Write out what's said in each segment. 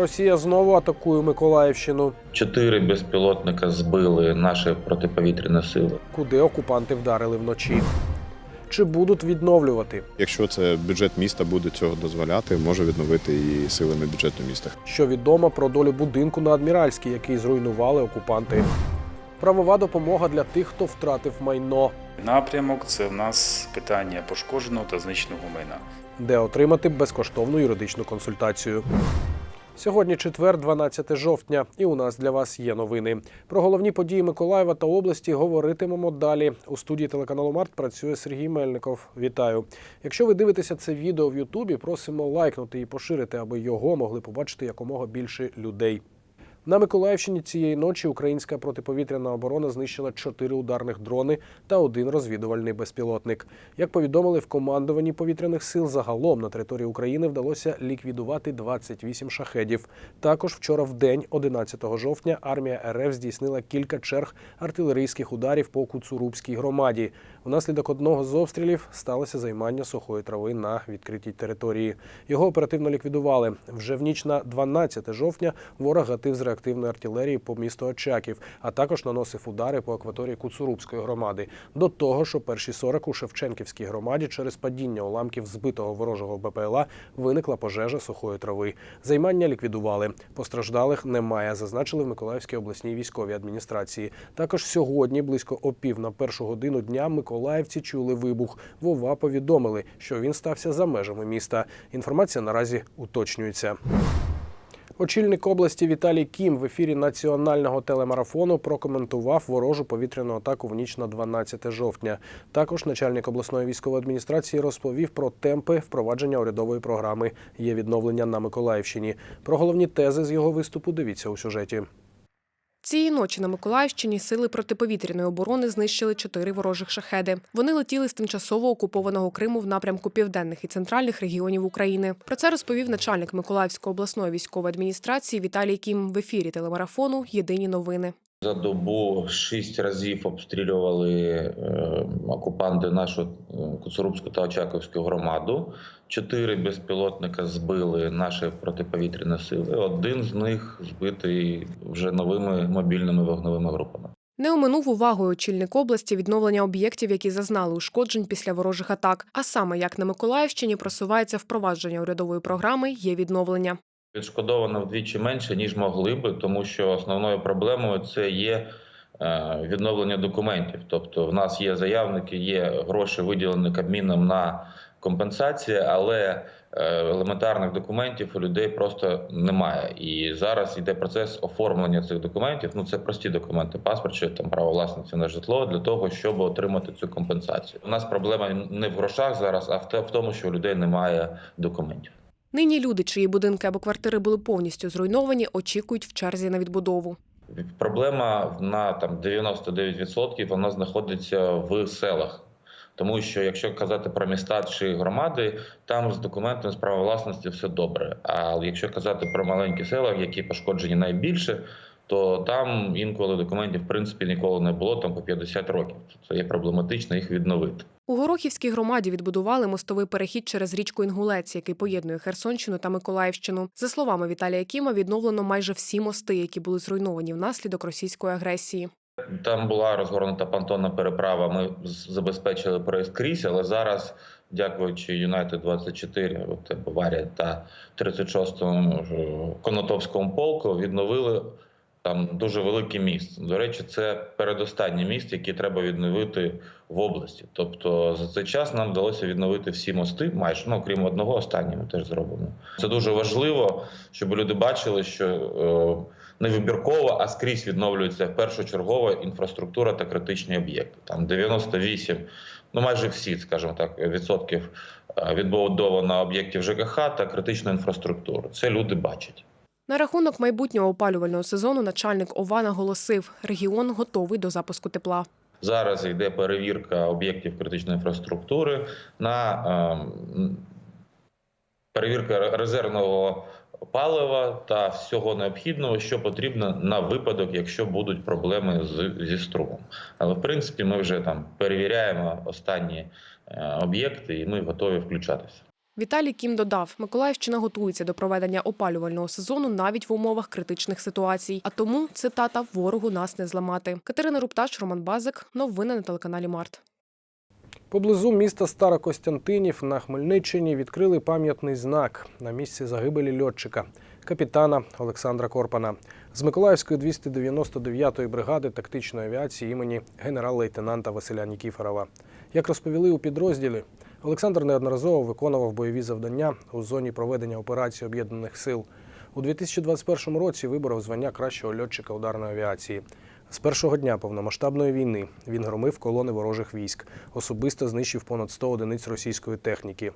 Росія знову атакує Миколаївщину, Чотири безпілотника збили наші протиповітряні сили. куди окупанти вдарили вночі. Чи будуть відновлювати? Якщо це бюджет міста буде цього дозволяти, може відновити і силами бюджету міста. Що відомо про долю будинку на Адміральській, який зруйнували окупанти. Правова допомога для тих, хто втратив майно, Напрямок це в нас питання пошкодженого та знищеного майна. де отримати безкоштовну юридичну консультацію. Сьогодні четвер, 12 жовтня, і у нас для вас є новини. Про головні події Миколаєва та області говоритимемо далі. У студії телеканалу Март працює Сергій Мельников. Вітаю! Якщо ви дивитеся це відео в Ютубі, просимо лайкнути і поширити, аби його могли побачити якомога більше людей. На Миколаївщині цієї ночі українська протиповітряна оборона знищила чотири ударних дрони та один розвідувальний безпілотник. Як повідомили в командуванні повітряних сил, загалом на території України вдалося ліквідувати 28 шахедів. Також вчора в день, 11 жовтня, армія РФ здійснила кілька черг артилерійських ударів по Куцурубській громаді. Внаслідок одного з обстрілів сталося займання сухої трави на відкритій території. Його оперативно ліквідували. Вже в ніч на 12 жовтня ворог гатив з реактивної артилерії по місту Очаків, а також наносив удари по акваторії Куцурубської громади. До того, що перші 40 у Шевченківській громаді через падіння уламків збитого ворожого БПЛА виникла пожежа сухої трави. Займання ліквідували. Постраждалих немає, зазначили в Миколаївській обласній військовій адміністрації. Також сьогодні, близько опів на першу годину дня, миколаївці чули вибух. Вова повідомили, що він стався за межами міста. Інформація наразі уточнюється. Очільник області Віталій Кім в ефірі національного телемарафону прокоментував ворожу повітряну атаку в ніч на 12 жовтня. Також начальник обласної військової адміністрації розповів про темпи впровадження урядової програми є відновлення на Миколаївщині. Про головні тези з його виступу дивіться у сюжеті. Цієї ночі на Миколаївщині сили протиповітряної оборони знищили чотири ворожих шахеди. Вони летіли з тимчасово окупованого Криму в напрямку південних і центральних регіонів України. Про це розповів начальник Миколаївської обласної військової адміністрації Віталій Кім в ефірі телемарафону Єдині новини. За добу шість разів обстрілювали е, окупанти нашу е, Куцурубську та Очаковську громаду. Чотири безпілотника збили наші протиповітряні сили. Один з них збитий вже новими мобільними вогневими групами. Не оминув увагою очільник області відновлення об'єктів, які зазнали ушкоджень після ворожих атак. А саме як на Миколаївщині просувається впровадження урядової програми є відновлення. Відшкодовано вдвічі менше ніж могли би, тому що основною проблемою це є е, відновлення документів. Тобто, в нас є заявники, є гроші виділені Кабміном на компенсації, але е, елементарних документів у людей просто немає. І зараз йде процес оформлення цих документів. Ну це прості документи, паспорт чи там право власності на житло для того, щоб отримати цю компенсацію. У нас проблема не в грошах зараз, а в тому, що у людей немає документів. Нині люди, чиї будинки або квартири були повністю зруйновані, очікують в черзі на відбудову. Проблема на там 99% вона знаходиться в селах. Тому що якщо казати про міста чи громади, там з документами з права власності все добре. А якщо казати про маленькі села, які пошкоджені найбільше, то там інколи документів в принципі ніколи не було там по 50 років. Це є проблематично їх відновити. У Горохівській громаді відбудували мостовий перехід через річку Інгулець, який поєднує Херсонщину та Миколаївщину. За словами Віталія Кіма, відновлено майже всі мости, які були зруйновані внаслідок російської агресії. Там була розгорнута понтонна переправа. Ми забезпечили проїзд крізь, але зараз, дякуючи Юнайтед 24, от Баварія та 36-му ж, Конотопському полку, відновили там дуже великий міст. До речі, це передостанній міст, який треба відновити в області. Тобто за цей час нам вдалося відновити всі мости, майже ну крім одного, останній ми теж зробимо. Це дуже важливо, щоб люди бачили, що. Е, не вибірково, а скрізь відновлюється першочергова інфраструктура та критичні об'єкти. Там 98, ну майже всі, скажімо так, відсотків е, відбудовано об'єктів ЖКХ та критичної інфраструктури. Це люди бачать. На рахунок майбутнього опалювального сезону начальник ОВА наголосив, регіон готовий до запуску тепла. Зараз йде перевірка об'єктів критичної інфраструктури на ем, перевірка резервного палива та всього необхідного, що потрібно на випадок, якщо будуть проблеми з, зі струмом. Але в принципі ми вже там перевіряємо останні е, об'єкти, і ми готові включатися. Віталій Кім додав, Миколаївщина готується до проведення опалювального сезону навіть в умовах критичних ситуацій. А тому цитата ворогу нас не зламати. Катерина Рупташ, Роман Базик. Новини на телеканалі Март. Поблизу міста Старокостянтинів на Хмельниччині відкрили пам'ятний знак на місці загибелі льотчика, капітана Олександра Корпана з Миколаївської 299-ї бригади тактичної авіації імені генерал-лейтенанта Василя Нікіфорова. Як розповіли у підрозділі, Олександр неодноразово виконував бойові завдання у зоні проведення операції об'єднаних сил. У 2021 році виборов звання кращого льотчика ударної авіації. З першого дня повномасштабної війни він громив колони ворожих військ, особисто знищив понад 100 одиниць російської техніки.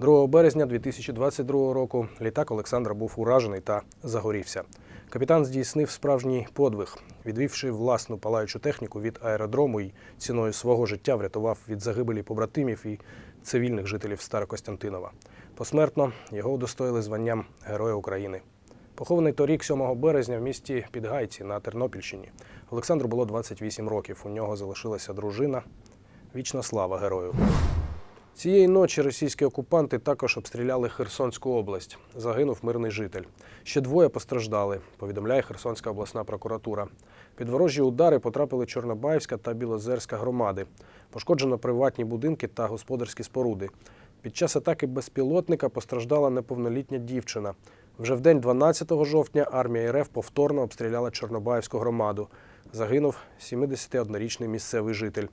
2 березня 2022 року літак Олександра був уражений та загорівся. Капітан здійснив справжній подвиг, відвівши власну палаючу техніку від аеродрому і ціною свого життя врятував від загибелі побратимів і цивільних жителів Старокостянтинова. Посмертно його удостоїли званням Героя України. Похований торік, 7 березня, в місті Підгайці на Тернопільщині. Олександру було 28 років. У нього залишилася дружина. Вічна слава герою. Цієї ночі російські окупанти також обстріляли Херсонську область. Загинув мирний житель. Ще двоє постраждали, повідомляє Херсонська обласна прокуратура. Під ворожі удари потрапили Чорнобаївська та Білозерська громади. Пошкоджено приватні будинки та господарські споруди. Під час атаки безпілотника постраждала неповнолітня дівчина. Вже в день 12 жовтня армія РФ повторно обстріляла Чорнобаївську громаду. Загинув 71-річний місцевий житель.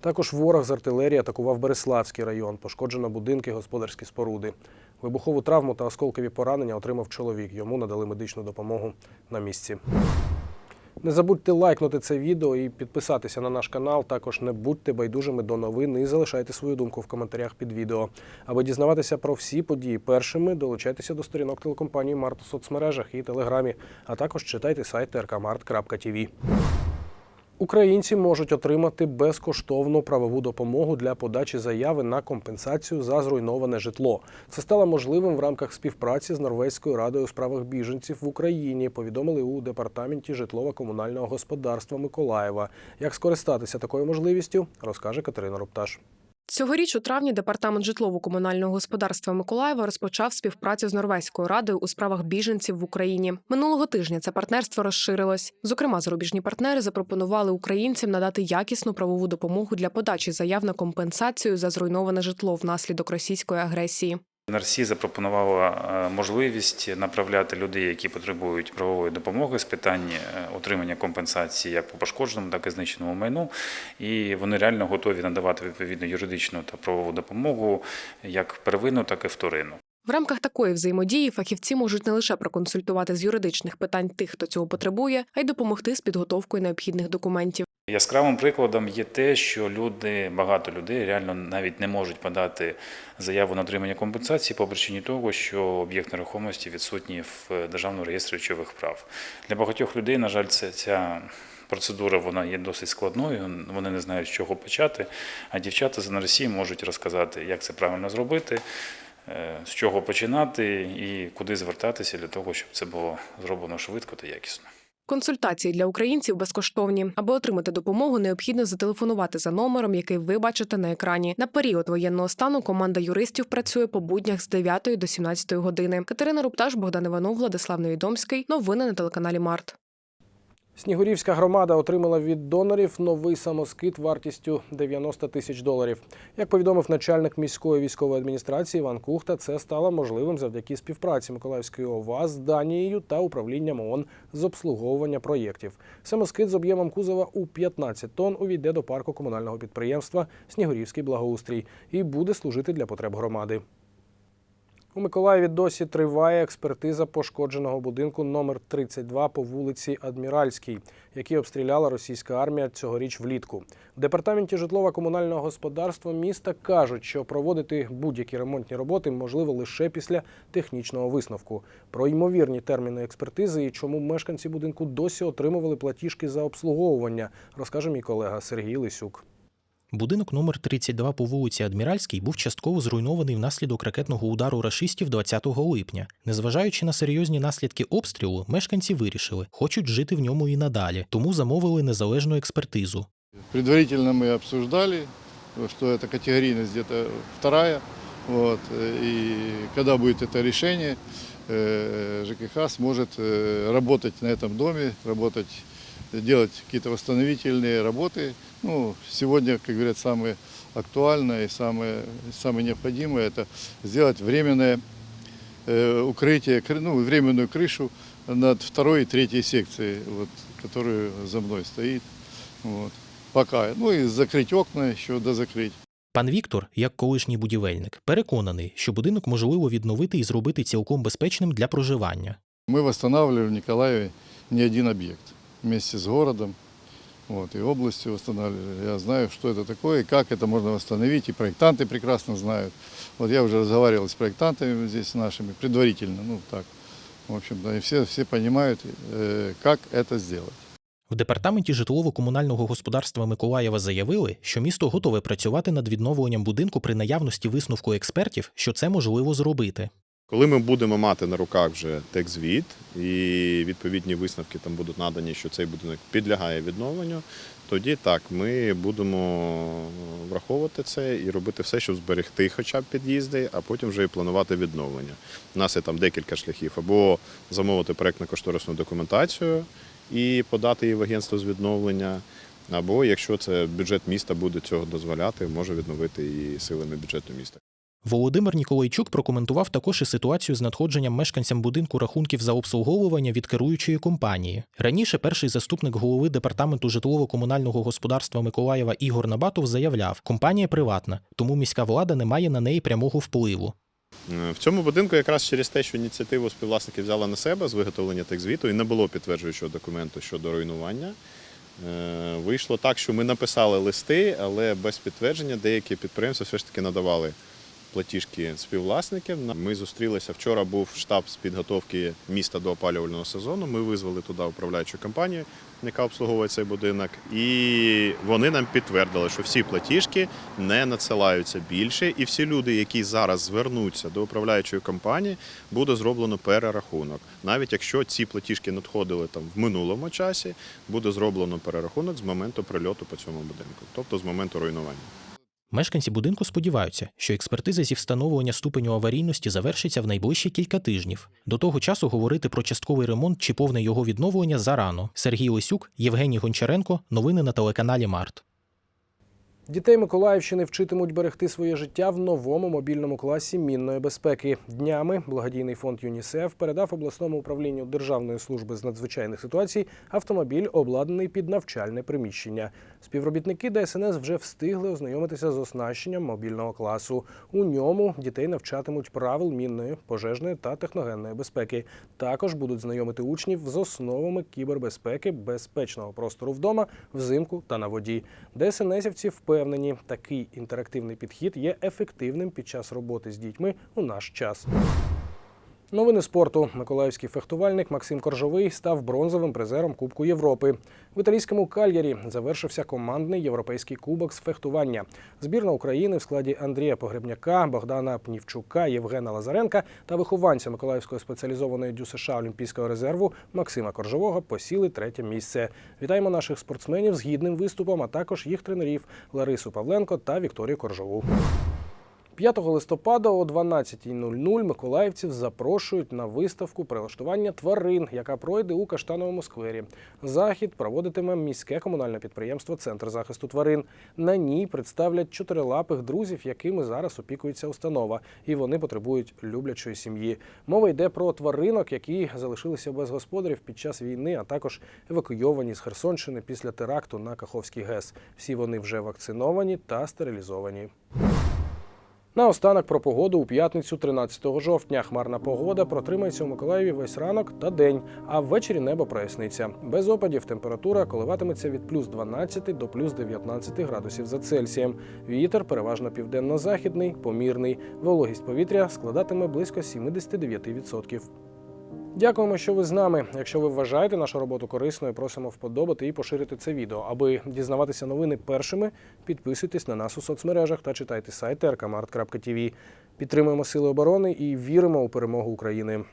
Також ворог з артилерії атакував Береславський район, пошкоджено будинки, господарські споруди. Вибухову травму та осколкові поранення отримав чоловік. Йому надали медичну допомогу на місці. Не забудьте лайкнути це відео і підписатися на наш канал. Також не будьте байдужими до новин і залишайте свою думку в коментарях під відео. Аби дізнаватися про всі події першими, долучайтеся до сторінок телекомпанії Март у соцмережах і телеграмі, а також читайте сайт rkmart.tv. Українці можуть отримати безкоштовну правову допомогу для подачі заяви на компенсацію за зруйноване житло. Це стало можливим в рамках співпраці з Норвезькою радою у справах біженців в Україні. Повідомили у департаменті житлово-комунального господарства Миколаєва. Як скористатися такою можливістю, розкаже Катерина Рупташ. Цьогоріч у травні департамент житлово-комунального господарства Миколаєва розпочав співпрацю з Норвезькою радою у справах біженців в Україні. Минулого тижня це партнерство розширилось. Зокрема, зарубіжні партнери запропонували українцям надати якісну правову допомогу для подачі заяв на компенсацію за зруйноване житло внаслідок російської агресії. НРСі запропонувала е, можливість направляти людей, які потребують правової допомоги з питань е, отримання компенсації як по пошкодженому, так і знищеному майну. І вони реально готові надавати відповідну юридичну та правову допомогу як первинну, так і вторинну. В рамках такої взаємодії фахівці можуть не лише проконсультувати з юридичних питань тих, хто цього потребує, а й допомогти з підготовкою необхідних документів. Яскравим прикладом є те, що люди, багато людей реально навіть не можуть подати заяву на отримання компенсації по причині того, що об'єкт нерухомості відсутній в державному реєстрі речових прав. Для багатьох людей, на жаль, це ця. Процедура вона є досить складною, вони не знають, з чого почати. А дівчата з НРСІ можуть розказати, як це правильно зробити, з чого починати і куди звертатися для того, щоб це було зроблено швидко та якісно. Консультації для українців безкоштовні. Аби отримати допомогу, необхідно зателефонувати за номером, який ви бачите на екрані. На період воєнного стану команда юристів працює по буднях з 9 до 17 години. Катерина Рупташ, Богдан Іванов, Владислав Невідомський. Новини на телеканалі Март. Снігурівська громада отримала від донорів новий самоскид вартістю 90 тисяч доларів. Як повідомив начальник міської військової адміністрації Іван Кухта, це стало можливим завдяки співпраці Миколаївської ОВА з Данією та управлінням ООН з обслуговування проєктів. Самоскид з об'ємом кузова у 15 тонн увійде до парку комунального підприємства Снігурівський благоустрій і буде служити для потреб громади. У Миколаєві досі триває експертиза пошкодженого будинку номер 32 по вулиці Адміральській, який обстріляла російська армія цьогоріч влітку. В департаменті житлово-комунального господарства міста кажуть, що проводити будь-які ремонтні роботи можливо лише після технічного висновку. Про ймовірні терміни експертизи і чому мешканці будинку досі отримували платіжки за обслуговування, розкаже мій колега Сергій Лисюк. Будинок номер 32 по вулиці Адміральській був частково зруйнований внаслідок ракетного удару рашистів 20 липня. Незважаючи на серйозні наслідки обстрілу, мешканці вирішили, хочуть жити в ньому і надалі, тому замовили незалежну експертизу. Предварительно мы обсуждали, что эта категорийность где-то вторая Вот. э, И когда будет это решение, э, ЖКХ сможет э, работать на этом доме, работать, делать какие-то восстановительные работы. Ну, сегодня, как говорят, самое актуальное и самое, самое необходимое – это сделать временное э, укрытие, кры- ну, временную крышу над второй и третьей секцией, вот, которая за мной стоит. Вот. Пока. Ну и закрыть окна, еще дозакрыть. Пан Віктор, як колишній будівельник, переконаний, що будинок можливо відновити і зробити цілком безпечним для проживання. Мы восстанавливали в Николаеве не один объект вместе с городом вот, и областью восстанавливали. Я знаю, что это такое, и как это можно восстановить, и проектанты прекрасно знают. Вот я уже разговаривал с проектантами вот здесь нашими, предварительно, ну так, в общем-то, и все, все понимают, э, как это сделать. В департаменті житлово-комунального господарства Миколаєва заявили, що місто готове працювати над відновленням будинку при наявності висновку експертів, що це можливо зробити. Коли ми будемо мати на руках вже текзвіт і відповідні висновки там будуть надані, що цей будинок підлягає відновленню, тоді так ми будемо враховувати це і робити все, щоб зберегти хоча б під'їзди, а потім вже і планувати відновлення. У нас є там декілька шляхів: або замовити проектно-кошторисну документацію і подати її в агентство з відновлення. Або якщо це бюджет міста буде цього дозволяти, може відновити і силами бюджету міста. Володимир Ніколайчук прокоментував також і ситуацію з надходженням мешканцям будинку рахунків за обслуговування від керуючої компанії. Раніше перший заступник голови департаменту житлово-комунального господарства Миколаєва Ігор Набатов заявляв, компанія приватна, тому міська влада не має на неї прямого впливу. Е, В цьому будинку якраз через те, що ініціативу співвласники взяли на себе з виготовлення текзвіту і не було підтверджуючого документу щодо руйнування. е, Вийшло так, що ми написали листи, але без підтвердження деякі підприємці все ж таки надавали платіжки співвласників. Ми зустрілися. Вчора був штаб з підготовки міста до опалювального сезону. Ми визвали туди управляючу компанію, яка обслуговує цей будинок. І вони нам підтвердили, що всі платіжки не надсилаються більше, і всі люди, які зараз звернуться до управляючої компанії, буде зроблено перерахунок. Навіть якщо ці платіжки надходили там в минулому часі, буде зроблено перерахунок з моменту прильоту по цьому будинку, тобто з моменту руйнування. Мешканці будинку сподіваються, що експертиза зі встановлення ступеню аварійності завершиться в найближчі кілька тижнів. До того часу говорити про частковий ремонт чи повне його відновлення зарано. Сергій Лисюк, Євгеній Гончаренко. Новини на телеканалі Март. Дітей Миколаївщини вчитимуть берегти своє життя в новому мобільному класі мінної безпеки. Днями благодійний фонд ЮНІСЕФ передав обласному управлінню Державної служби з надзвичайних ситуацій автомобіль, обладнаний під навчальне приміщення. Співробітники ДСНС вже встигли ознайомитися з оснащенням мобільного класу. У ньому дітей навчатимуть правил мінної, пожежної та техногенної безпеки. Також будуть знайомити учнів з основами кібербезпеки, безпечного простору вдома, взимку та на воді. ДСНСівці впевнені, такий інтерактивний підхід є ефективним під час роботи з дітьми у наш час. Новини спорту. Миколаївський фехтувальник Максим Коржовий став бронзовим призером Кубку Європи. В італійському Кальярі завершився командний європейський кубок з фехтування. Збірна України в складі Андрія Погребняка, Богдана Пнівчука, Євгена Лазаренка та вихованця Миколаївської спеціалізованої ДЮСШ Олімпійського резерву Максима Коржового посіли третє місце. Вітаємо наших спортсменів з гідним виступом, а також їх тренерів Ларису Павленко та Вікторію Коржову. 5 листопада о 12.00 миколаївців запрошують на виставку прилаштування тварин, яка пройде у Каштановому сквері. Захід проводитиме міське комунальне підприємство Центр захисту тварин. На ній представлять чотирилапих друзів, якими зараз опікується установа, і вони потребують люблячої сім'ї. Мова йде про тваринок, які залишилися без господарів під час війни, а також евакуйовані з Херсонщини після теракту на Каховський ГЕС. Всі вони вже вакциновані та стерилізовані. Наостанок про погоду у п'ятницю 13 жовтня. Хмарна погода протримається у Миколаєві весь ранок та день, а ввечері небо проясниться. Без опадів температура коливатиметься від плюс 12 до плюс 19 градусів за Цельсієм. Вітер переважно південно-західний, помірний. Вологість повітря складатиме близько 79%. Дякуємо, що ви з нами. Якщо ви вважаєте нашу роботу корисною, просимо вподобати і поширити це відео. Аби дізнаватися новини першими, підписуйтесь на нас у соцмережах та читайте сайт rkmart.tv. Підтримуємо Сили оборони і віримо у перемогу України.